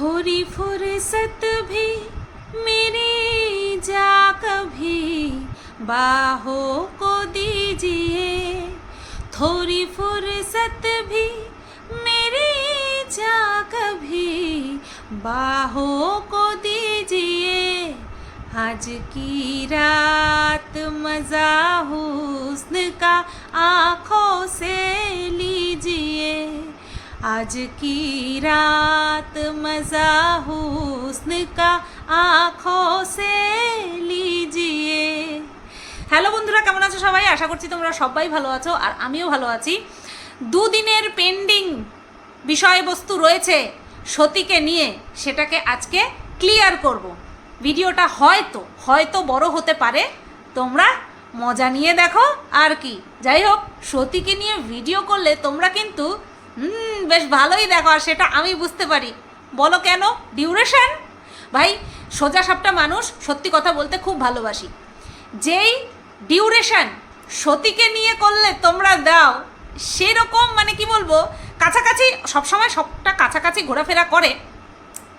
थोड़ी फुर्सत भी मेरी जा कभी बाहों को दीजिए। थोड़ी फुर्सत भी मेरी जा कभी बाहों को दीजिए। आज की रात मज़ा हुस्न का आँखों से लीजिए। आज की रात मजा हुस्न का आंखों से लीजिए হ্যালো বন্ধুরা কেমন আছো সবাই আশা করছি তোমরা সবাই ভালো আছো আর আমিও ভালো আছি দুদিনের পেন্ডিং বিষয়বস্তু রয়েছে সতীকে নিয়ে সেটাকে আজকে ক্লিয়ার করব ভিডিওটা হয়তো হয়তো বড় হতে পারে তোমরা মজা নিয়ে দেখো আর কি যাই হোক সতীকে নিয়ে ভিডিও করলে তোমরা কিন্তু হুম, বেশ ভালোই দেখো, আর সেটা আমি বুঝতে পারি। বলো কেন? ডিউরেশন? ভাই, সোজা সাপটা মানুষ, সত্যি কথা বলতে খুব ভালোবাসি। যেই ডিউরেশন সতীকে নিয়ে করলে তোমরা দাও, সেরকম মানে কি বলব, কাছাকাছি, সবসময় সবটা কাছাকাছি ঘোরাফেরা করে,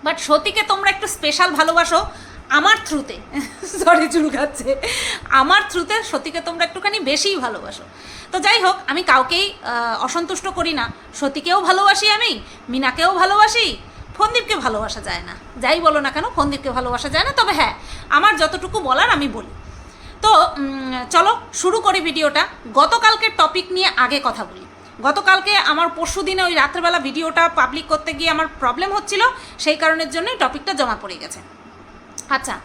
বাট সতীকে তোমরা একটু স্পেশাল ভালোবাসো আমার থ্রুতে সরি চুলকাচ্ছে আমার থ্রুতে সতীকে তোমরা একটুখানি বেশিই ভালোবাসো। তো যাই হোক, আমি কাউকেই অসন্তুষ্ট করি না। সতীকেও ভালোবাসি আমি, মিনাকেও ভালোবাসি, ফন্দীপকে ভালোবাসা যায় না। যাই বলো না কেন, ফন্দীপকে ভালোবাসা যায় না। তবে হ্যাঁ আমার যতটুকু বলার আমি বলি। তো চলো, শুরু করি ভিডিওটা। গতকালকের টপিক নিয়ে আগে কথা বলি। গতকালকে আমার পরশু দিনে ওই রাত্রেবেলা ভিডিওটা পাবলিক করতে গিয়ে আমার প্রবলেম হচ্ছিল, সেই কারণের জন্যই টপিকটা জমা পড়ে গেছে। আচ্ছা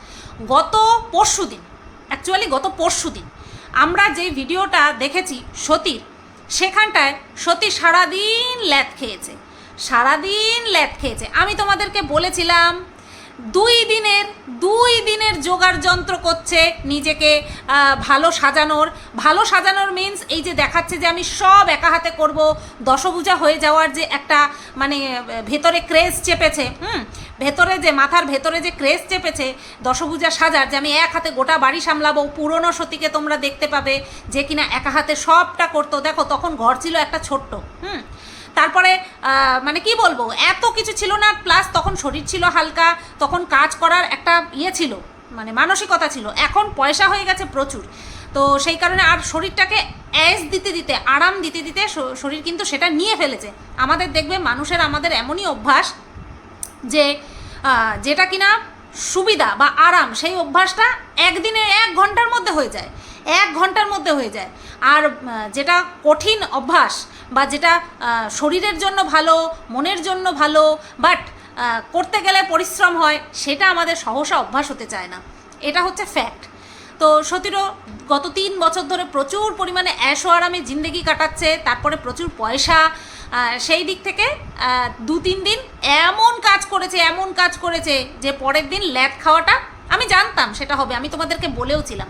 গত পরশু দিন অ্যাকচুয়ালি গত পরশু দিন আমরা যে ভিডিওটা দেখেছি সতীর, সেখানটায় সতী সারাদিন ল্যাথ খেয়েছে, সারাদিন ল্যাথ খেয়েছে। আমি তোমাদেরকে বলেছিলাম দুই দিনের দুই দিনের জোগাড় যন্ত্র করছে নিজেকে ভালো সাজানোর। ভালো সাজানোর মিন্স এই যে দেখাচ্ছে যে আমি সব একা হাতে করব, দশভূজা হয়ে যাওয়ার যে একটা মানে ভেতরে ক্রেজ চেপেছে, হুম? ভেতরে যে, মাথার ভেতরে যে ক্রেজ চেপেছে, দশভূজা সাজার যে আমি এক হাতে গোটা বাড়ি সামলাবো, পুরনো সতীকে তোমরা দেখতে পাবে যে কিনা একা হাতে সবটা করতো। দেখো, তখন ঘর ছিল একটা ছোট্ট, হুম? তারপরে মানে কি বলব, এত কিছু ছিল না প্লাস তখন শরীর ছিল হালকা, তখন কাজ করার একটা ইয়ে ছিল মানে মানসিকতা ছিল। এখন পয়সা হয়ে গেছে প্রচুর। তো সেই কারণে আর শরীরটাকে অ্যাস দিতে দিতে, আরাম দিতে দিতে শরীর কিন্তু সেটা নিয়ে ফেলেছে। আমাদের দেখবে মানুষের আমাদের এমনই অভ্যাস যে যেটা কিনা সুবিধা বা আরাম, সেই অভ্যাসটা একদিনে এক ঘণ্টার মধ্যে হয়ে যায়। এক ঘণ্টার মধ্যে হয়ে যায়। আর যেটা কঠিন অভ্যাস বা যেটা শরীরের জন্য ভালো, মনের জন্য ভালো বাট করতে গেলে পরিশ্রম হয়, সেটা আমাদের সহসা অভ্যাস হতে চায় না। এটা হচ্ছে ফ্যাক্ট তো সতীরও গত তিন বছর ধরে প্রচুর পরিমাণে অ্যাশো আরামে জিন্দেগি কাটাচ্ছে, তারপরে প্রচুর পয়সা সেই দিক থেকে দু তিন দিন এমন কাজ করেছে, এমন কাজ করেছে যে পরের দিন ল্যাদ খাওয়াটা আমি জানতাম সেটা হবে, আমি তোমাদেরকে বলেওছিলাম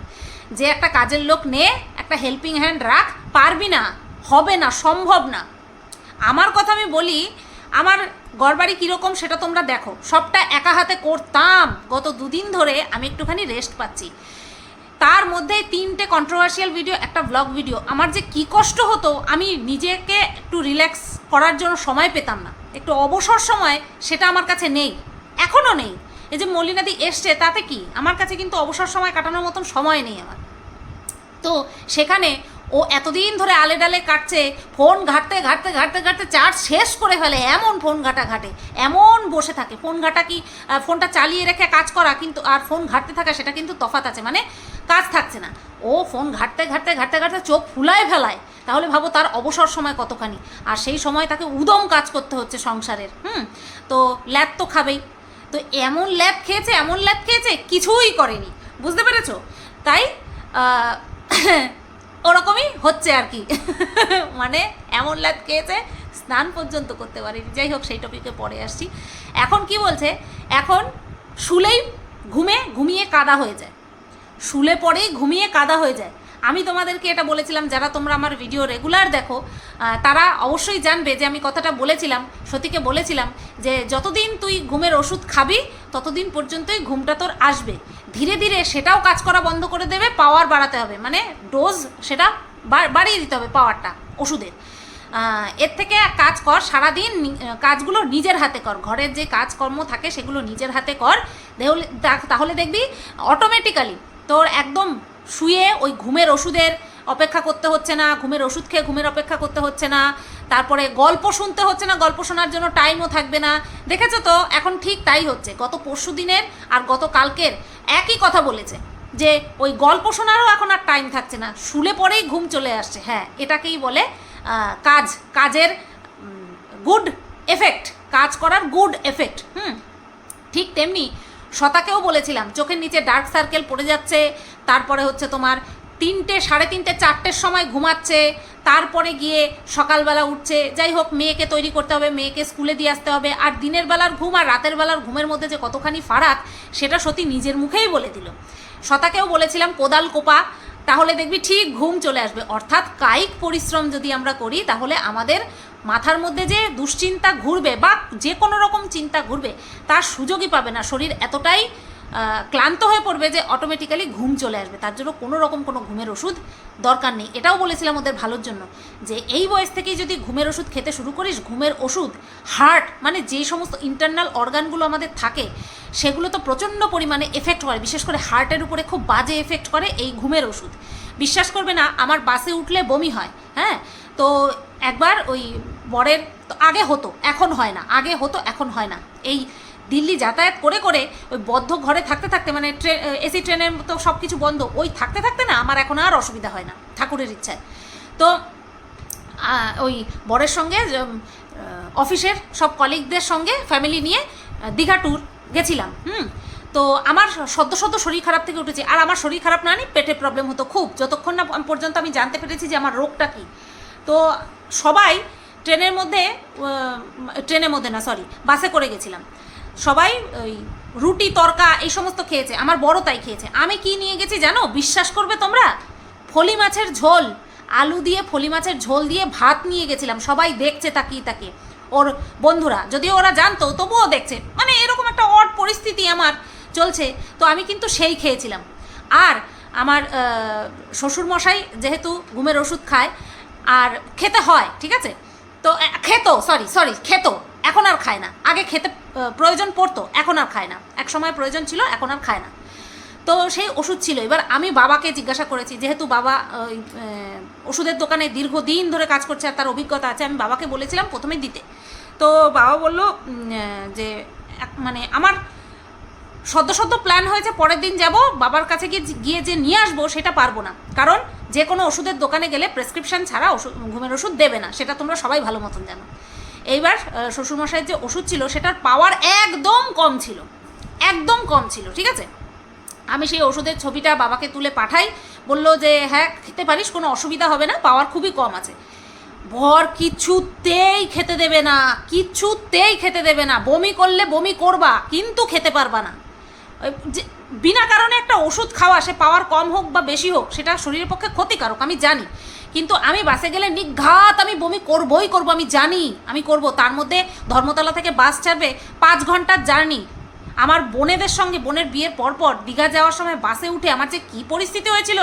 যে একটা কাজের লোক নে, একটা হেল্পিং হ্যান্ড রাখ, পারবি না। হবে না, সম্ভব না। আমার কথা আমি বলি, আমার গড়বাড়ি কীরকম সেটা তোমরা দেখো। সবটা একা হাতে করতাম। গত দুদিন ধরে আমি একটুখানি রেস্ট পাচ্ছি। তার মধ্যে তিনটে কন্ট্রোভার্সিয়াল ভিডিও একটা ব্লগ ভিডিও আমার যে কি কষ্ট হতো, আমি নিজেকে একটু রিল্যাক্স করার জন্য সময় পেতাম না। একটু অবসর সময় সেটা আমার কাছে নেই এখনও নেই। এই যে মলিনাদি এসছে, তাতে কি? আমার কাছে কিন্তু অবসর সময় কাটানোর মতন সময় নেই আমার। তো সেখানে ও এতদিন ধরে আলে ডালে কাটছে, ফোন ঘাটতে ঘাটতে ঘাটতে ঘাটতে চার্জ শেষ করে ফেলে, এমন ফোন ঘাটা ঘাটে এমন বসে থাকে। ফোন ঘাটা কি ফোনটা চালিয়ে রেখে কাজ করা, কিন্তু আর ফোন ঘাটতে থাকা, সেটা কিন্তু তফাত আছে মানে কাজ থাকছে না। ও ফোন ঘাটতে ঘাটতে ঘাটতে ঘাটতে চোখ ফুলায় ফেলায়। তাহলে ভাবো তার অবসর সময় কতখানি। আর সেই সময় তাকে উদম কাজ করতে হচ্ছে সংসারের, হুম? তো ল্যাদ তো খাবেই। তো এমন ল্যাদ খেয়েছে, এমন ল্যাদ খেয়েছে, কিছুই করেনি। বুঝতে পেরেছ? তাই ওরকমই হচ্ছে আর কি। মানে এমন লাত খেয়েছে, স্নান পর্যন্ত করতে পারেনি। যাই হোক, সেই টপিকে পরে আসছি। এখন কি বলছে? এখন শুলেই ঘুমে ঘুমিয়ে কাদা হয়ে যায়। শুলে পরেই ঘুমিয়ে কাদা হয়ে যায়। আমি তোমাদেরকে এটা বলেছিলাম, যারা তোমরা আমার ভিডিও রেগুলার দেখো তারা অবশ্যই জানবে যে আমি কথাটা বলেছিলাম, সতীকে বলেছিলাম যে যতদিন তুই ঘুমের ওষুধ খাবি, ততদিন পর্যন্তই ঘুমটা তোর আসবে। ধীরে ধীরে সেটাও কাজ করা বন্ধ করে দেবে পাওয়ার বাড়াতে হবে। মানে ডোজ সেটা বাড়িয়ে দিতে হবে পাওয়ারটা ওষুধের। এর থেকে এক কাজ কর, সারাদিন কাজগুলো নিজের হাতে কর। ঘরের যে কাজকর্ম থাকে সেগুলো নিজের হাতে কর। তাহলে দেখবি অটোমেটিক্যালি তোর একদম শুয়ে ওই ঘুমের ওষুধের অপেক্ষা করতে হচ্ছে না, ঘুমের ওষুধ খেয়ে ঘুমের অপেক্ষা করতে হচ্ছে না, তারপরে গল্প শুনতে হচ্ছে না, গল্প শোনার জন্য টাইমও থাকবে না। দেখেছ তো, এখন ঠিক তাই হচ্ছে। গত পরশু দিনের আর গত কালকের একই কথা বলেছে যে, ওই গল্প শোনারও এখন আর টাইম থাকছে না। শুলে পরেই ঘুম চলে আসছে। হ্যাঁ এটাকেই বলে কাজ, কাজের গুড এফেক্ট কাজ করার গুড এফেক্ট হুম। ঠিক তেমনি শতাকেও বলেছিলাম, চোখের নিচে ডার্ক সার্কেল পড়ে যাচ্ছে তারপরে হচ্ছে তোমার তিনটে, সাড়ে তিনটে, চারটের সময় ঘুমাচ্ছে, তারপরে গিয়ে সকালবেলা উঠছে। যাই হোক, মেয়েকে তৈরি করতে হবে, মেয়েকে স্কুলে দিয়ে আসতে হবে। আর দিনের বেলার ঘুম আর রাতের বেলার ঘুমের মধ্যে যে কতখানি ফারাক, সেটা সত্যি নিজের মুখেই বলে দিল। শতাকেও বলেছিলাম, কোদাল কোপা, তাহলে দেখবি ঠিক ঘুম চলে আসবে। অর্থাৎ কায়িক পরিশ্রম যদি আমরা করি, তাহলে আমাদের মাথার মধ্যে যে দুশ্চিন্তা ঘুরবে বা যে কোনো রকম চিন্তা ঘুরবে, তার সুযোগই পাবে না। শরীর এতটাই ক্লান্ত হয়ে পড়বে যে অটোমেটিক্যালি ঘুম চলে আসবে। তার জন্য কোনো রকম কোনো ঘুমের ওষুধ দরকার নেই। এটাও বলেছিলাম ওদের ভালোর জন্য যে এই বয়স থেকেই যদি ঘুমের ওষুধ খেতে শুরু করিস, ঘুমের ওষুধ হার্ট মানে যে সমস্ত ইন্টারনাল অর্গানগুলো আমাদের থাকে, সেগুলো তো প্রচণ্ড পরিমাণে এফেক্ট করে। বিশেষ করে হার্টের উপরে খুব বাজে এফেক্ট করে এই ঘুমের ওষুধ। বিশ্বাস করবে না, আমার বাসে উঠলে বমি হয় হ্যাঁ? তো একবার ওই বরের, তো আগে হতো, এখন হয় না। আগে হতো, এখন হয় না। এই দিল্লি যাতায়াত করে করে ওই বদ্ধ ঘরে থাকতে থাকতে মানে ট্রেন এসি ট্রেনের মতো সব কিছু বন্ধ, ওই থাকতে থাকতে না আমার এখন আর অসুবিধা হয় না, ঠাকুরের ইচ্ছায়। তো ওই বরের সঙ্গে অফিসের সব কলিগদের সঙ্গে ফ্যামিলি নিয়ে দীঘা ট্যুর গেছিলাম, হুম? তো আমার সদ্য সদ্য শরীর খারাপ থেকে উঠেছে, আর আমার শরীর খারাপ না নি পেটে প্রবলেম হতো খুব, যতক্ষণ না পর্যন্ত আমি জানতে পেরেছি যে আমার রোগটা কী। তো সবাই ট্রেনের মধ্যে ট্রেনের মধ্যে না সরি বাসে করে গেছিলাম। সবাই ওই রুটি, তরকা এই সমস্ত খেয়েছে, আমার বড় তাই খেয়েছে। আমি কি নিয়ে গেছি জানো? বিশ্বাস করবে তোমরা? ফলি মাছের ঝোল, আলু দিয়ে ফলি মাছের ঝোল দিয়ে ভাত নিয়ে গেছিলাম, সবাই দেখছে তাকিয়ে তাকিয়ে। ওর বন্ধুরা, যদিও ওরা জানতো, তবুও দেখছে। মানে এরকম একটা অড পরিস্থিতি আমার চলছে, তো আমি কিন্তু সেই খেয়েছিলাম। আর আমার শ্বশুর মশাই যেহেতু ঘুমের ওষুধ খায়, আর খেতে হয়, ঠিক আছে? তো খেত সরি সরি খেত। এখন আর খায় না। আগে খেতে প্রয়োজন পড়তো, এখন আর খায় না। এক সময় প্রয়োজন ছিল, এখন আর খায় না। তো সেই ওষুধ ছিল। এবার আমি বাবাকে জিজ্ঞাসা করেছি, যেহেতু বাবা ওই ওষুধের দোকানে দীর্ঘদিন ধরে কাজ করছে আর তার অভিজ্ঞতা আছে, আমি বাবাকে বলেছিলাম প্রথমে দিতে। তো বাবা বলল যে মানে আমার সদ্য সদ্য প্ল্যান হয়েছে, পরের দিন যাব, বাবার কাছে গিয়ে গিয়ে যে নিয়ে আসব সেটা পারব না। কারণ যে কোনো ওষুধের দোকানে গেলে প্রেসক্রিপশন ছাড়া ওষুধ, ঘুমের ওষুধ দেবে না, সেটা তোমরা সবাই ভালো মতন জানো। এইবার শ্বশুরমশাইয়ের যে ওষুধ ছিল, সেটার পাওয়ার একদম কম ছিল। একদম কম ছিল, ঠিক আছে? আমি সেই ওষুধের ছবিটা বাবাকে তুলে পাঠাই, বলল যে হ্যাঁ খেতে পারিস, কোনো অসুবিধা হবে না, পাওয়ার খুবই কম আছে। ভর কিছুতেই খেতে দেবে না, কিছুতেই খেতে দেবে না। বমি করলে বমি করবা, কিন্তু খেতে পারবা না। যে, বিনা কারণে একটা ওষুধ খাওয়া, সে পাওয়ার কম হোক বা বেশি হোক, সেটা শরীরের পক্ষে ক্ষতিকারক, আমি জানি। কিন্তু আমি বাসে গেলে নিঘাত আমি বমি করবই করব, আমি জানি, আমি করব। তার মধ্যে ধর্মতলা থেকে বাস ছাড়বে পাঁচ ঘণ্টার জার্নি। আমার বোনেদের সঙ্গে, বোনের বিয়ের পরপর দীঘা যাওয়ার সময় বাসে উঠে আমার যে কী পরিস্থিতি হয়েছিল,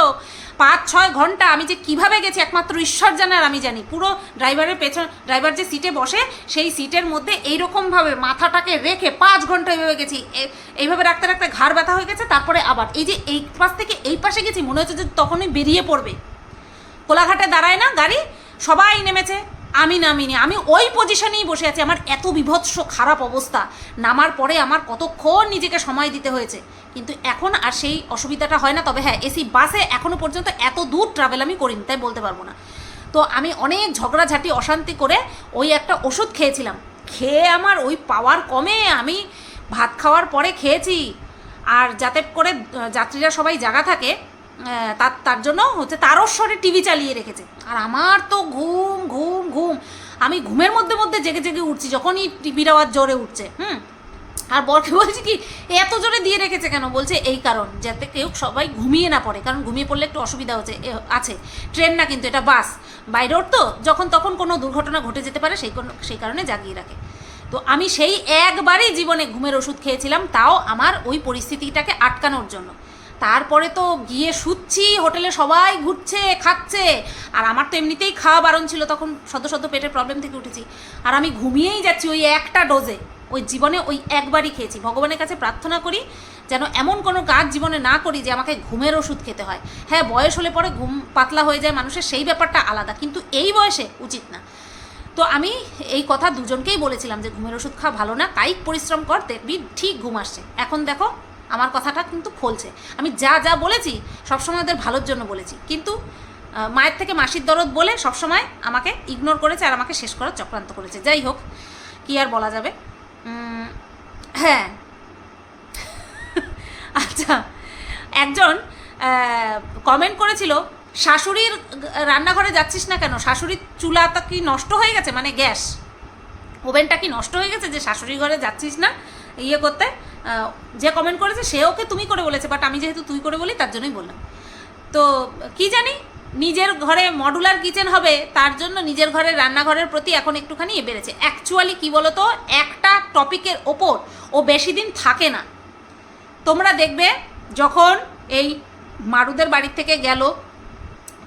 পাঁচ, ছয় ঘণ্টা আমি যে কীভাবে গেছি একমাত্র ঈশ্বর জানার আমি জানি। পুরো ড্রাইভারের পেছন, ড্রাইভার যে সিটে বসে, সেই সিটের মধ্যে এইরকমভাবে মাথাটাকে রেখে পাঁচ ঘণ্টা এইভাবে গেছি। এইভাবে রাখতে রাখতে ঘাড় ব্যথা হয়ে গেছে, তারপরে আবার এই যে এই পাশ থেকে এই পাশে গেছি, মনে হচ্ছে যে তখনই বেরিয়ে পড়বে। কোলাঘাটে দাঁড়ায় না, গাড়ি? সবাই নেমেছে। আমি নামিনি। আমি ওই পজিশনেই বসে আছি। আমার এত বিভৎস, খারাপ অবস্থা। নামার পরে আমার কতক্ষণ নিজেকে সময় দিতে হয়েছে। কিন্তু এখন আর সেই অসুবিধাটা হয় না। তবে হ্যাঁ এসি বাসে এখনও পর্যন্ত এত দূর ট্রাভেল আমি করিনি, তাই বলতে পারব না। তো আমি অনেক ঝগড়াঝাটি, অশান্তি করে ওই একটা ওষুধ খেয়েছিলাম। খেয়ে আমার ওই পাওয়ার কমে। আমি ভাত খাওয়ার পরে খেয়েছি। আর যাতে করে যাত্রীরা সবাই জায়গা থাকে তার তার জন্য হচ্ছে তারস্বরে টিভি চালিয়ে রেখেছে। আর আমার তো ঘুম ঘুম ঘুম। আমি ঘুমের মধ্যে মধ্যে জেগে জেগে উঠছি, যখনই টিভির আওয়াজ জোরে উঠছে, হুম? আর বরকে বলছি কি এত জোরে দিয়ে রেখেছে কেন? বলছে এই কারণ, যাতে কেউ সবাই ঘুমিয়ে না পড়ে, কারণ ঘুমিয়ে পড়লে একটু অসুবিধা হচ্ছে আছে। ট্রেন না কিন্তু, এটা বাস। বাই রোড তো, যখন তখন কোনো দুর্ঘটনা ঘটে যেতে পারে, সেই সেই কারণে জাগিয়ে রাখে। তো আমি সেই একবারই জীবনে ঘুমের ওষুধ খেয়েছিলাম, তাও আমার ওই পরিস্থিতিটাকে আটকানোর জন্য। তারপরে তো গিয়ে শুচ্ছি, হোটেলে সবাই ঘুরছে, খাচ্ছে। আর আমার তো এমনিতেই খাওয়া বারণ ছিল, তখন সদ্য সদ্য পেটের প্রবলেম থেকে উঠেছি। আর আমি ঘুমিয়েই যাচ্ছি ওই একটা ডোজে ওই জীবনে ওই একবারই খেয়েছি। ভগবানের কাছে প্রার্থনা করি যেন এমন কোনো কাজ জীবনে না করি যে আমাকে ঘুমের ওষুধ খেতে হয়। হ্যাঁ বয়স হলে পরে ঘুম পাতলা হয়ে যায় মানুষের, সেই ব্যাপারটা আলাদা। কিন্তু এই বয়সে উচিত না। তো আমি এই কথা দুজনকেই বলেছিলাম যে ঘুমের ওষুধ খাওয়া ভালো না কায়িক পরিশ্রম কর, দেখবি ঠিক ঘুম আসছে। এখন দেখো আমার কথাটা কিন্তু ফলছে। আমি যা যা বলেছি, সবসময় ওদের ভালোর জন্য বলেছি। কিন্তু মায়ের থেকে মাসির দরদ বলে সবসময় আমাকে ইগনোর করেছে আর আমাকে শেষ করার চক্রান্ত করেছে। যাই হোক, কী আর বলা যাবে? হ্যাঁ। আচ্ছা একজন কমেন্ট করেছিল, শাশুড়ির রান্নাঘরে যাচ্ছিস না কেন? শাশুড়ির চুলাটা কি নষ্ট হয়ে গেছে? মানে গ্যাস। ওভেনটা কি নষ্ট হয়ে গেছে যে শাশুড়ি ঘরে যাচ্ছিস না? ইয়ে করতে যে কমেন্ট করেছে সে ওকে তুমি করে বলেছে বাট আমি যেহেতু তুই করে বলি, তার জন্যই বললাম। তো, কি জানি, নিজের ঘরে মডুলার কিচেন হবে, তার জন্য নিজের ঘরের রান্নাঘরের প্রতি এখন একটুখানি বেড়েছে। অ্যাকচুয়ালি কী বলো তো একটা টপিকের ওপর ও বেশি দিন থাকে না। তোমরা দেখবে, যখন এই মারুদের বাড়ির থেকে গেল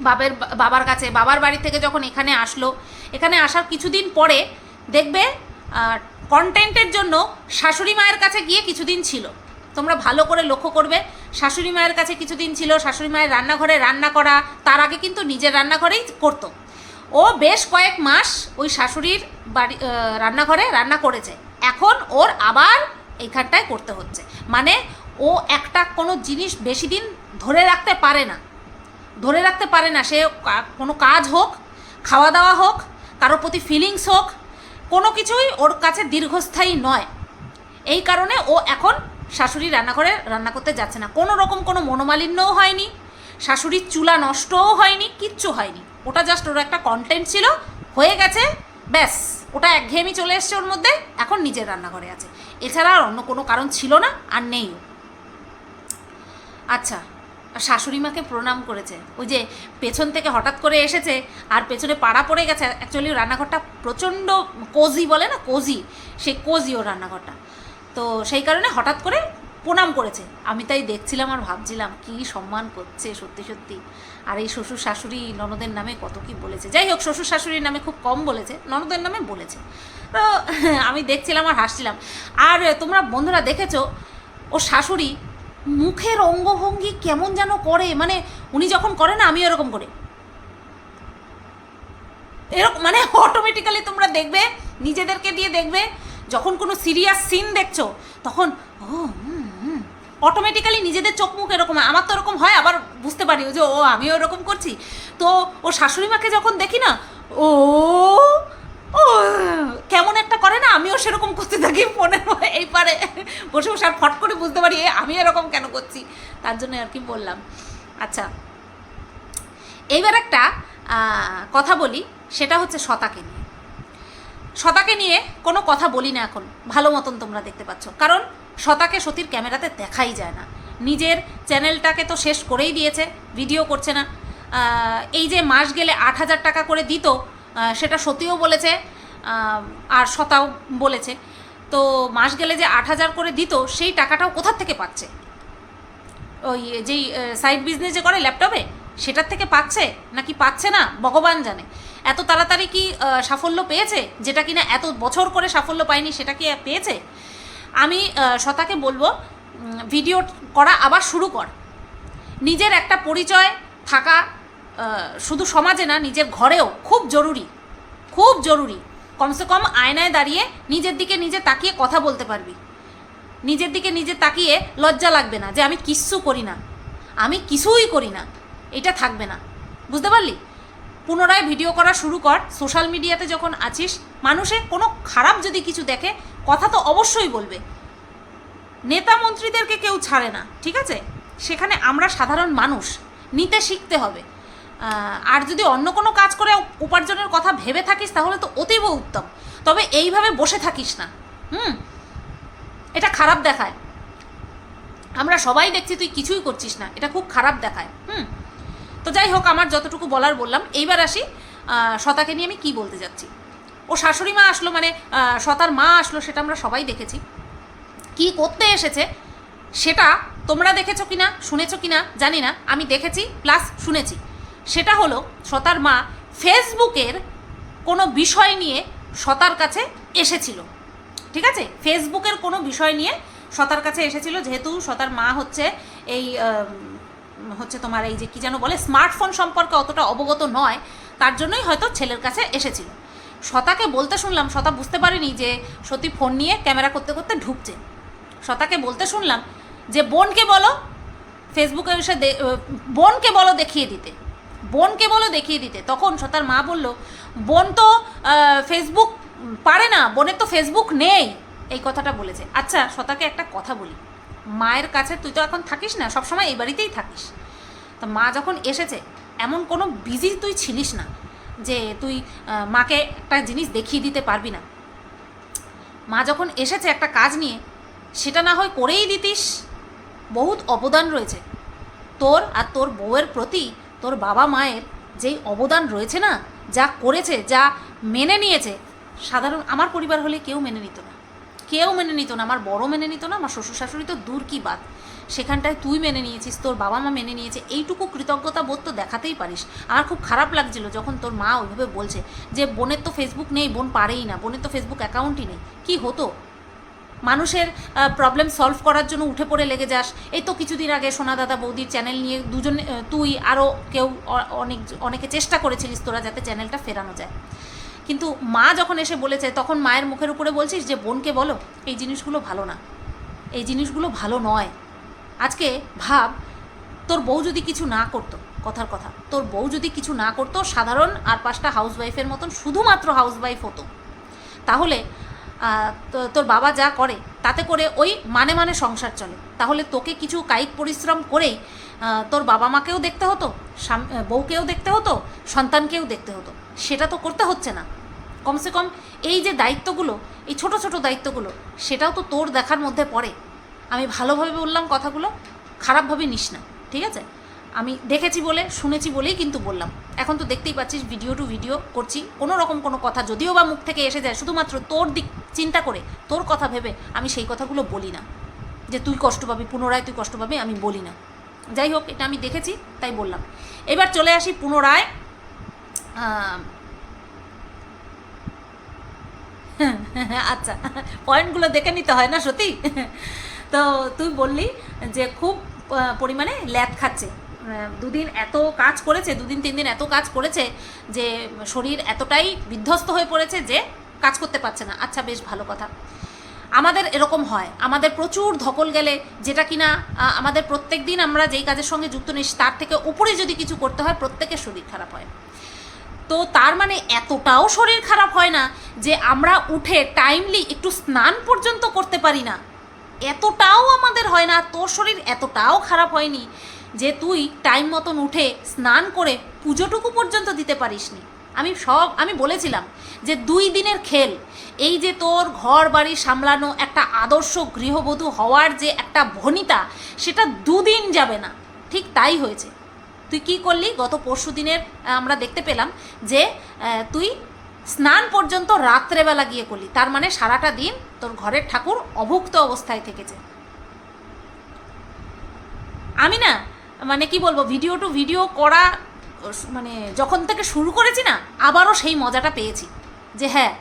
বাবের বাবার কাছে, বাবার বাড়ি থেকে যখন এখানে আসলো, এখানে আসার কিছুদিন পরে দেখবে কন্টেন্টের জন্য শাশুড়ি মায়ের কাছে গিয়ে কিছুদিন ছিল। তোমরা ভালো করে লক্ষ্য করবে, শাশুড়ি মায়ের কাছে কিছুদিন ছিল, শাশুড়ি মায়ের রান্নাঘরে রান্না করা, তার আগে কিন্তু নিজের রান্নাঘরেই করতো। ও বেশ কয়েক মাস ওই শাশুড়ির বাড়ি রান্নাঘরে রান্না করেছে। এখন ওর আবার এইখানটায় করতে হচ্ছে। মানে ও একটা কোনো জিনিস বেশি দিন ধরে রাখতে পারে না। ধরে রাখতে পারে না। সে কোনো কাজ হোক খাওয়া দাওয়া হোক, কারোর প্রতি ফিলিংস হোক কোনো কিছুই ওর কাছে দীর্ঘস্থায়ী নয়। এই কারণে ও এখন শাশুড়ি রান্নাঘরে রান্না করতে যাচ্ছে না। কোনো রকম কোনো মনোমালিন্যও হয়নি, শাশুড়ির চুলা নষ্টও হয়নি, কিচ্ছু হয়নি। ওটা জাস্ট ওর একটা কন্টেন্ট ছিল, হয়ে গেছে, ব্যাস। ওটা একঘেয়েমি চলে এসছে ওর মধ্যে, এখন নিজের রান্নাঘরে আছে। এছাড়া আর অন্য কোনো কারণ ছিল না, আর নেইও আচ্ছা শাশুড়ি মাকে প্রণাম করেছে। ওই যে পেছন থেকে হঠাৎ করে এসেছে আর পেছনে পাড়া পড়ে গেছে। অ্যাকচুয়ালি রান্নাঘরটা প্রচণ্ড কোজি বলে না? কোজি সেই কোজি ও রান্নাঘরটা। তো সেই কারণে হঠাৎ করে প্রণাম করেছে। আমি তাই দেখছিলাম আর ভাবছিলাম, কি সম্মান করছে সত্যি সত্যি। আর এই শ্বশুর শাশুড়ি ননদের নামে কত কি বলেছে। যাই হোক, শ্বশুর শাশুড়ির নামে খুব কম বলেছে, ননদের নামে বলেছে। তো আমি দেখছিলাম আর হাসছিলাম। আর তোমরা বন্ধুরা দেখেছ ও শাশুড়ি মুখের অঙ্গভঙ্গি কেমন যেন করে মানে উনি যখন করে না আমি এরকম করে এরকম মানে অটোমেটিক্যালি তোমরা দেখবে, নিজেদেরকে দিয়ে দেখবে, যখন কোনো সিরিয়াস সিন দেখছ, তখন, ও অটোমেটিক্যালি নিজেদের চোখ মুখ এরকম হয়। আমার তো এরকম হয়, আবার বুঝতে পারি যে, ও, আমিও এরকম করছি তো ও শাশুড়ি মাকে যখন দেখি না, ও ও কেমন একটা করে না, আমিও সেরকম করতে থাকি ফোনের এই পারে। বসে বসে আর ফট করে বুঝতে পারি আমি এরকম কেন করছি? তার জন্য আর কি বললাম। আচ্ছা এইবার একটা কথা বলি, সেটা হচ্ছে শতাকে নিয়ে। শতাকে নিয়ে কোনো কথা বলি না এখন, ভালো মতন তোমরা দেখতে পাচ্ছ। কারণ শতাকে সতীর ক্যামেরাতে দেখাই যায় না। নিজের চ্যানেলটাকে তো শেষ করেই দিয়েছে, ভিডিও করছে না। এই যে মাস গেলে আট হাজার টাকা করে দিত সেটা সতীও বলেছে আর সতাও বলেছে। তো মাস গেলে যে আট হাজার করে দিত, সেই টাকাটাও কোথার থেকে পাচ্ছে? ওই যেই সাইড বিজনেস যে করে ল্যাপটপে, সেটার থেকে পাচ্ছে? নাকি পাচ্ছে না? ভগবান জানে। এত তাড়াতাড়ি কি সাফল্য পেয়েছে? যেটা কিনা এত বছর করে সাফল্য পায়নি, সেটা কি পেয়েছে? আমি সতাকে বলব ভিডিও করা আবার শুরু কর। নিজের একটা পরিচয়, থাকা শুধু সমাজে না, নিজের ঘরেও খুব জরুরি খুব জরুরি। কমসে কম আয়নায় দাঁড়িয়ে নিজের দিকে নিজে তাকিয়ে কথা বলতে পারবি। নিজের দিকে নিজে তাকিয়ে লজ্জা লাগবে না যে আমি কিচ্ছু করি না। আমি কিছুই করি না। এটা থাকবে না। বুঝতে পারলি? পুনরায় ভিডিও করা শুরু কর। সোশ্যাল মিডিয়াতে যখন আছিস, মানুষে কোনো খারাপ যদি কিছু দেখে, কথা তো অবশ্যই বলবে। নেতা মন্ত্রীদেরকে কেউ ছাড়ে না, ঠিক আছে? সেখানে আমরা সাধারণ মানুষ, নিতে শিখতে হবে। আর যদি অন্য কোনো কাজ করে উপার্জনের কথা ভেবে থাকিস, তাহলে তো অতীব উত্তম। তবে এইভাবে বসে থাকিস না। হুম? এটা খারাপ দেখায়। আমরা সবাই দেখছি তুই কিছুই করছিস না। এটা খুব খারাপ দেখায়। হুম? তো যাই হোক, আমার যতটুকু বলার বললাম। এইবার আসি শতাকে নিয়ে আমি কি বলতে যাচ্ছি? ও শাশুড়ি মা আসলো মানে শতার মা আসলো সেটা আমরা সবাই দেখেছি। কি করতে এসেছে সেটা তোমরা দেখেছ কিনা, শুনেছো কিনা, জানি না। আমি দেখেছি প্লাস শুনেছি। সেটা হলো সতার মা ফেসবুকের কোনো বিষয় নিয়ে সতার কাছে এসেছিল। ঠিক আছে? ফেসবুকের কোনো বিষয় নিয়ে সতার কাছে এসেছিল, যেহেতু সতার মা হচ্ছে এই হচ্ছে তোমার এই যে কী যেন বলে, স্মার্টফোন সম্পর্কে অতটা অবগত নয়, তার জন্যই হয়তো ছেলের কাছে এসেছিল। শতাকে বলতে শুনলাম শতা বুঝতে পারেনি যে সত্যি ফোন নিয়ে ক্যামেরা করতে করতে ঢুকছে। শতাকে বলতে শুনলাম যে, বোনকে বলো, ফেসবুকে এসে বোনকে বলো দেখিয়ে দিতে। বোনকে বলো দেখিয়ে দিতে। তখন শতার মা বলল, বোন তো ফেসবুক পারে না, বোনের তো ফেসবুক নেই। এই কথাটা বলেছে। আচ্ছা শতাকে একটা কথা বলি। মায়ের কাছে তুই তো এখন থাকিস না, সবসময় এই বাড়িতেই থাকিস। তা মা যখন এসেছে, এমন কোনো বিজি তুই ছিলিস না যে তুই মাকে একটা জিনিস দেখিয়ে দিতে পারবি না। মা যখন এসেছে একটা কাজ নিয়ে, সেটা না হয় করেই দিতিস। বহুত অবদান রয়েছে। তোর আর তোর বউয়ের প্রতি তোর বাবা মায়ের যেই অবদান রয়েছে না, যা করেছে, যা মেনে নিয়েছে, সাধারণ আমার পরিবার হলে কেউ মেনে নিত না। কেউ মেনে নিত না, আমার বড় মেনে নিত না, আমার শ্বশুর শাশুড়ি তো দূর কি বাদ সেখানটায় তুই মেনে নিয়েছিস, তোর বাবা মা মেনে নিয়েছে, এইটুকু কৃতজ্ঞতা বোধ তো দেখাতেই পারিস। আমার খুব খারাপ লাগছিল যখন তোর মা ওইভাবে বলছে যে, বোনের তো ফেসবুক নেই, বোন পারেই না, বোনের তো ফেসবুক অ্যাকাউন্টই নেই। কি হতো? মানুষের প্রবলেম সলভ করার জন্য উঠে পড়ে লেগে যাস। এই তো কিছুদিন আগে সোনা দাদা বৌদির চ্যানেল নিয়ে দুজন তুই আরও কেউ অনেক, অনেকে চেষ্টা করেছিলিস তোরা যাতে চ্যানেলটা ফেরানো যায়। কিন্তু মা যখন এসে বলেছে, তখন মায়ের মুখের উপরে বলছিস যে, বোনকে বলো, এই জিনিসগুলো ভালো না। এই জিনিসগুলো ভালো নয়। আজকে ভাব, তোর বউ যদি কিছু না করতো, কথার কথা, তোর বউ যদি কিছু না করতো, সাধারণ আর পাঁচটা হাউসওয়াইফের মতন শুধুমাত্র হাউসওয়াইফ হতো। তাহলে তোর বাবা যা করে, তাতে করে ওই মানে মানে সংসার চলে। তাহলে তোকে কিছু কায়িক পরিশ্রম করেই তোর বাবা মাকেও দেখতে হতো বউকেও দেখতে হতো, সন্তানকেও দেখতে হতো। সেটা তো করতে হচ্ছে না। কমসে কম এই যে দায়িত্বগুলো, এই ছোট ছোট দায়িত্বগুলো, সেটাও তো তোর দেখার মধ্যে পড়ে। আমি ভালোভাবে বললাম কথাগুলো, খারাপভাবে নিস না, ঠিক আছে? আমি দেখেছি বলে, শুনেছি বলেই কিন্তু বললাম। এখন তো দেখতেই পাচ্ছিস ভিডিও টু ভিডিও করছি। কোনো রকম কোনো কথা যদিও বা মুখ থেকে এসে যায়, শুধুমাত্র তোর দিক চিন্তা করে, তোর কথা ভেবে আমি সেই কথাগুলো বলি না। যে তুই কষ্ট পাবি, পুনরায় তুই কষ্ট পাবি, আমি বলি না। যাই হোক, এটা আমি দেখেছি, তাই বললাম। এবার চলে আসি পুনরায় আচ্ছা পয়েন্টগুলো দেখে নিতে হয় না সত্যি? তো তুই বললি যে খুব পরিমাণে ল্যাদ খাচ্ছে। দুদিন এত কাজ করেছে, দুদিন তিন দিন এত কাজ করেছে যে শরীর এতটাই বিধ্বস্ত হয়ে পড়েছে যে কাজ করতে পারছে না। আচ্ছা বেশ ভালো কথা। আমাদের এরকম হয়। আমাদের প্রচুর ধকল গেলে যেটা কিনা আমাদের প্রত্যেক দিন আমরা যেই কাজের সঙ্গে যুক্ত নেই, তার থেকে উপরে যদি কিছু করতে হয়, প্রত্যেকের শরীর খারাপ হয়। তো তার মানে এতটাও শরীর খারাপ হয় না যে আমরা উঠে টাইমলি একটু স্নান পর্যন্ত করতে পারি না। এতটাও আমাদের হয় না, তোর শরীর এতটাও খারাপ হয়নি যে তুই টাইম মতন উঠে স্নান করে পুজোটুকু পর্যন্ত দিতে পারিসনি। আমি সব, আমি বলেছিলাম যে দুই দিনের খেল, এই যে তোর ঘর বাড়ি সামলানো একটা আদর্শ গৃহবধূ হওয়ার যে একটা ভনিতা, সেটা দুদিন যাবে না। ঠিক তাই হয়েছে। তুই কি করলি? গত পরশু দিনের আমরা দেখতে পেলাম যে তুই স্নান পর্যন্ত রাত্রেবেলা গিয়ে করলি, তার মানে সারাটা দিন তোর ঘরের ঠাকুর অভুক্ত অবস্থায় থেকেছে। আমি না মানে কি বলব ভিডিও টু ভিডিও করা মানে যখন থেকে শুরু করেছি না, আবারও সেই মজাটা পেয়েছি। যে হ্যাঁ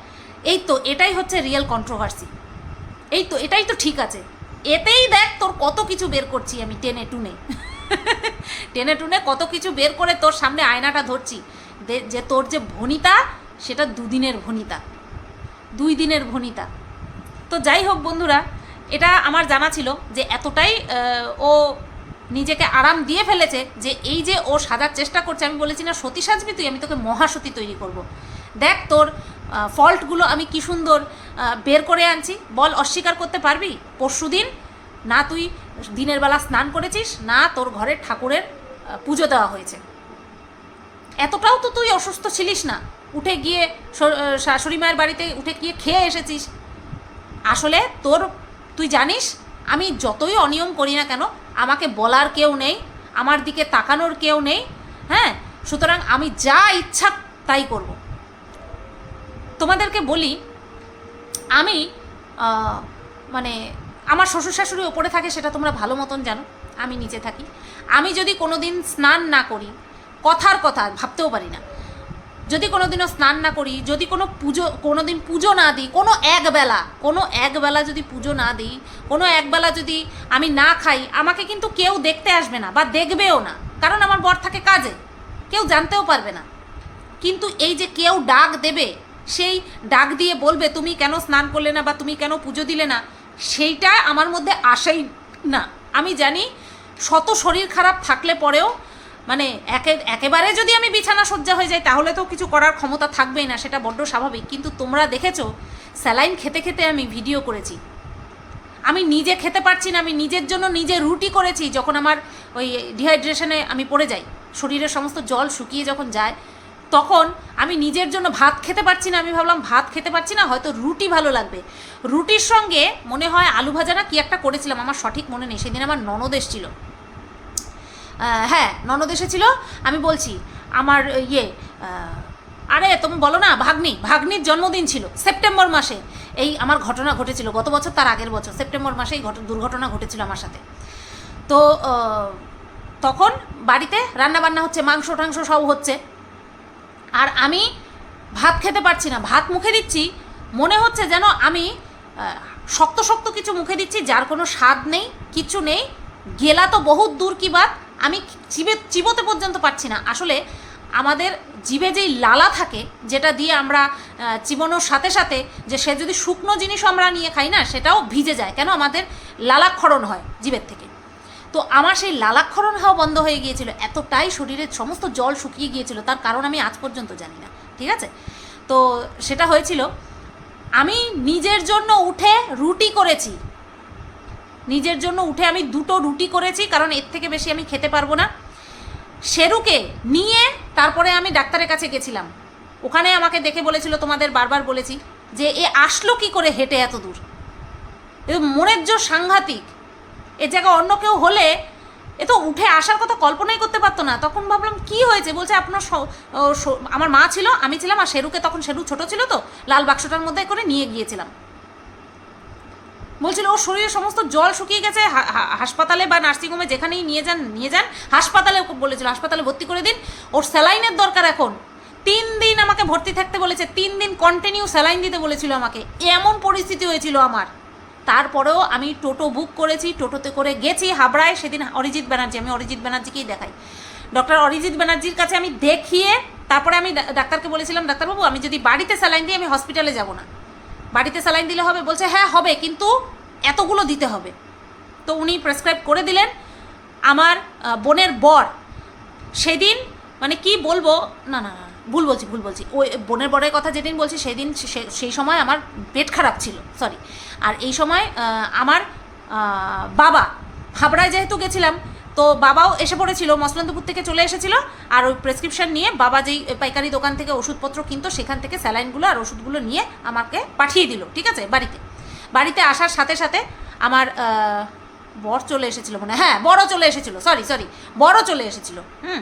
এই তো এটাই হচ্ছে রিয়েল কন্ট্রোভার্সি এই তো এটাই তো ঠিক আছে। এতেই দেখ তোর কত কিছু বের করছি আমি টেনে টুনে। টেনে টুনে কত কিছু বের করে তোর সামনে আয়নাটা ধরছি। যে তোর যে ভনিতা সেটা দুদিনের ভনিতা। দুই দিনের ভনিতা। তো যাই হোক বন্ধুরা, এটা আমার জানা ছিল যে এতটাই ও নিজেকে আরাম দিয়ে ফেলেছে যে এই যে ও সাজার চেষ্টা করছে, আমি বলেছি, না, সতী সাজবি তুই, আমি তোকে মহাসতী তৈরি করব। দেখ তোর ফল্টগুলো আমি কি সুন্দর বের করে আনছি। বল, অস্বীকার করতে পারবি? পরশু দিন, না, তুই দিনের বেলা স্নান করেছিস, না, তোর ঘরের ঠাকুরের পুজো দেওয়া হয়েছে। এতটাও তো তুই অসুস্থ ছিলিস না। উঠে গিয়ে শাশুড়ি মায়ের বাড়িতে উঠে গিয়ে খেয়ে এসেছিস। আসলে তোর, তুই জানিস, আমি যতই অনিয়ম করি না কেন, আমাকে বলার কেউ নেই, আমার দিকে তাকানোর কেউ নেই হ্যাঁ? সুতরাং আমি যা ইচ্ছা তাই করব। তোমাদেরকে বলি, আমি মানে আমার শ্বশুর শাশুড়ি ওপরে থাকে সেটা তোমরা ভালো মতন জানো, আমি নিচে থাকি। আমি যদি কোনো দিন স্নান না করি, কথার কথা, ভাবতেও পারি না। যদি কোনো দিনও স্নান না করি, যদি কোনো পুজো কোনো দিন পুজো না দিই, কোনো একবেলা কোনো একবেলা যদি পুজো না দিই, কোনো একবেলা যদি আমি না খাই, আমাকে কিন্তু কেউ দেখতে আসবে না বা দেখবেও না। কারণ আমার বর থাকে কাজে, কেউ জানতেও পারবে না। কিন্তু এই যে কেউ ডাক দেবে, সেই ডাক দিয়ে বলবে, তুমি কেন স্নান করলে না বা তুমি কেন পুজো দিলে না? সেইটা আমার মধ্যে আসেই না। আমি জানি শত শরীর খারাপ থাকলে পরেও মানে একে একেবারে যদি আমি বিছানা সজ্জা হয়ে যাই তাহলে তো কিছু করার ক্ষমতা থাকবেই না সেটা বড্ড স্বাভাবিক। কিন্তু তোমরা দেখেছ স্যালাইন খেতে খেতে আমি ভিডিও করেছি। আমি নিজে খেতে পারছি না আমি নিজের জন্য নিজে রুটি করেছি যখন আমার ওই ডিহাইড্রেশনে আমি পড়ে যাই শরীরের সমস্ত জল শুকিয়ে যখন যায় তখন আমি নিজের জন্য ভাত খেতে পারছি না আমি ভাবলাম ভাত খেতে পারছি না হয়তো রুটি ভালো লাগবে। রুটির সঙ্গে মনে হয় আলু ভাজা না কি একটা করেছিলাম আমার সঠিক মনে নেই সেদিন আমার ননদ আহ, হ্যাঁ ননদ এসেছিল। আমি বলছি, আমার ইয়ে আরে তুমি বলো না, ভাগ্নি, ভাগ্নির জন্মদিন ছিল, সেপ্টেম্বর মাসে। এই আমার ঘটনা ঘটেছিল, গত বছর তার আগের বছর, সেপ্টেম্বর মাসে এই ঘট- দুর্ঘটনা ঘটেছিল আমার সাথে। তো তখন বাড়িতে রান্না বান্না হচ্ছে, মাংস টাংস সব হচ্ছে। আর আমি ভাত খেতে পারছি না, ভাত মুখে দিচ্ছি, মনে হচ্ছে যেন আমি শক্ত শক্ত কিছু মুখে দিচ্ছি, যার কোনো স্বাদ নেই, কিছু নেই। গেলা তো বহুত দূর কি বাত আমি চিবে চিবোতে পর্যন্ত পারছি না। আসলে আমাদের জিভে যেই লালা থাকে, যেটা দিয়ে আমরা চিবানোর সাথে সাথে যে সে যদি শুকনো জিনিসও আমরা নিয়ে খাই না, সেটাও ভিজে যায়। কেন? আমাদের লালাক্ষরণ হয় জিভের থেকে। তো আমার সেই লালাক্ষরণ হওয়া বন্ধ হয়ে গিয়েছিল। এতটাই শরীরের সমস্ত জল শুকিয়ে গিয়েছিল। তার কারণ আমি আজ পর্যন্ত জানি না। ঠিক আছে? তো সেটা হয়েছিল, আমি নিজের জন্য উঠে রুটি করেছি। নিজের জন্য উঠে আমি দুটো রুটি করেছি, কারণ এর থেকে বেশি আমি খেতে পারব না। শেরুকে নিয়ে তারপরে আমি ডাক্তারের কাছে গেছিলাম। ওখানে আমাকে দেখে বলেছিল, তোমাদের বারবার বলেছি যে, এ আসলো কি করে হেঁটে এত দূর? মনের জোর সাংঘাতিক। এ জায়গায় অন্য কেউ হলে এ তো উঠে আসার কথা কল্পনাই করতে পারতো না। তখন ভাবলাম, কি হয়েছে? বলছে, আপনার আমার মা ছিল, আমি ছিলাম, আর শেরুকে তখন শেরু ছোট ছিল তো, লাল বাক্সটার মধ্যে করে নিয়ে গিয়েছিলাম। বলছিল, ওর শরীরে সমস্ত জল শুকিয়ে গেছে হাসপাতালে বা নার্সিংহোমে যেখানেই নিয়ে যান নিয়ে যান, হাসপাতালে বলেছিল, হাসপাতালে ভর্তি করে দিন। ওর স্যালাইনের দরকার এখন। তিন দিন আমাকে ভর্তি থাকতে বলেছে, তিন দিন কন্টিনিউ স্যালাইন দিতে বলেছিল আমাকে। এমন পরিস্থিতি হয়েছিল আমার। তারপরেও আমি টোটো বুক করেছি, টোটোতে করে গেছি, হাবড়ায়। সেদিন অরিজিৎ ব্যানার্জি, আমি অরিজিৎ ব্যানার্জিকেই দেখাই। ডক্টর অরিজিৎ ব্যানার্জির কাছে আমি দেখিয়ে, তারপরে আমি ডাক্তারকে বলেছিলাম, ডাক্তারবাবু, আমি যদি বাড়িতে স্যালাইন দিই, আমি হসপিটালে যাব না। বাড়িতে স্যালাইন দিলে হবে? বলছে হ্যাঁ হবে। কিন্তু এতগুলো দিতে হবে। তো উনি প্রেসক্রাইব করে দিলেন, আমার বোনের বর। সেদিন মানে কি বলব, না না না, ভুল বলছি ভুল বলছি। ওই বোনের বরের কথা যেদিন বলছি, সেদিন সেই সময় আমার পেট খারাপ ছিল সরি আর এই সময় আমার বাবা, হাবড়ায় যেহেতু গেছিলাম, তো বাবাও এসে পড়েছিল, মসলন্দপুর থেকে চলে এসেছিল। আর ওই প্রেসক্রিপশন নিয়ে বাবা যেই পাইকারি দোকান থেকে ওষুধপত্র কিনতো, সেখান থেকে স্যালাইনগুলো আর ওষুধগুলো নিয়ে আমাকে পাঠিয়ে দিল, ঠিক আছে, বাড়িতে। বাড়িতে আসার সাথে সাথে আমার বর চলে এসেছিল মনে হ্যাঁ। বড় চলে এসেছিল সরি সরি বড় চলে এসেছিল, হুম।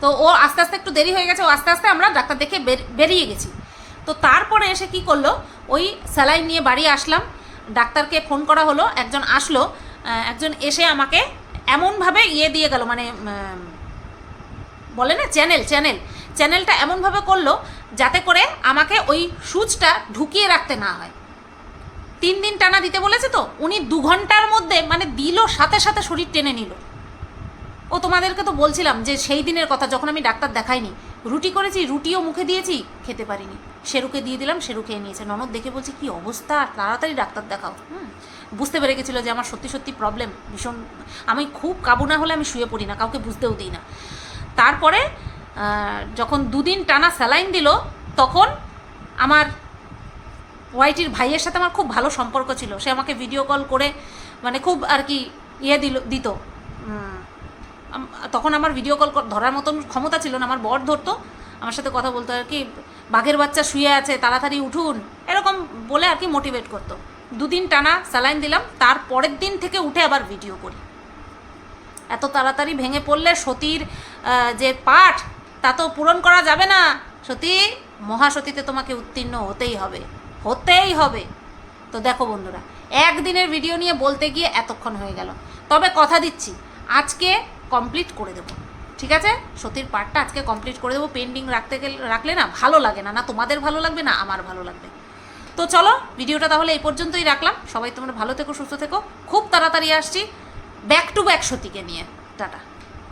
তো ও আস্তে আস্তে একটু দেরি হয়ে গেছে, ও আস্তে আস্তে আমরা ডাক্তার দেখে বের- বেরিয়ে গেছি। তো তারপরে এসে কি করল, ওই স্যালাইন নিয়ে বাড়ি আসলাম, ডাক্তারকে ফোন করা হলো, একজন আসলো একজন এসে আমাকে এমনভাবে ইয়ে দিয়ে গেল মানে বলে না, চ্যানেল চ্যানেল, চ্যানেলটা এমনভাবে করল, যাতে করে আমাকে ওই সুচটা ঢুকিয়ে রাখতে না হয়। তিন দিন টানা দিতে বলেছে তো? উনি দু ঘণ্টার মধ্যে মানে দিল, সাথে সাথে শরীর টেনে নিল। ও তোমাদেরকে তো বলছিলাম যে সেই দিনের কথা, যখন আমি ডাক্তার দেখাইনি, রুটি করেছি, রুটিও মুখে দিয়েছি, খেতে পারিনি। শেরুকে দিয়ে দিলাম শেরু খেয়ে নিয়েছে। ননদ দেখে বলছে, কি অবস্থা? তাড়াতাড়ি ডাক্তার দেখাও। হুম। বুঝতে পেরে গেছিল যে আমার সত্যি সত্যি প্রবলেম ভীষণ, আমি খুব কাবু না হলে আমি শুয়ে পড়ি না, কাউকে বুঝতেও দিই না। তারপরে যখন দুদিন টানা স্যালাইন দিল, তখন আমার ওয়াইটির ভাইয়ের সাথে আমার খুব ভালো সম্পর্ক ছিল। সে আমাকে ভিডিও কল করে মানে খুব আর কি ইয়ে দিল, দিত। তখন আমার ভিডিও কল ধরার মতন ক্ষমতা ছিল না। আমার বর ধরতো, আমার সাথে কথা বলতো আর কি, বাঘের বাচ্চা শুয়ে আছে, তাড়াতাড়ি উঠুন। এরকম বলে আর কি মোটিভেট করতো। দুদিন টানা স্যালাইন দিলাম, তার পরের দিন থেকে উঠে আবার ভিডিও করি। এত তাড়াতাড়ি ভেঙে পড়লে সতীর যে পাঠ, তা তো পূরণ করা যাবে না। সতী, মহাসতীতে তোমাকে উত্তীর্ণ হতেই হবে। হতেই হবে। তো দেখো বন্ধুরা, একদিনের ভিডিও নিয়ে বলতে গিয়ে এতক্ষণ হয়ে গেল। তবে কথা দিচ্ছি, আজকে কমপ্লিট করে দেবো। ঠিক আছে? সতীর পার্টটা আজকে কমপ্লিট করে দেবো। পেন্ডিং রাখতে গেলে, রাখলে না ভালো লাগে না না তোমাদের ভালো লাগবে, না আমার ভালো লাগবে। তো চলো ভিডিওটা তাহলে এই পর্যন্তই রাখলাম। সবাই তোমরা ভালো থেকো, সুস্থ থেকো। খুব তাড়াতাড়ি আসছি। ব্যাক টু ব্যাক সতীকে নিয়ে। টাটা।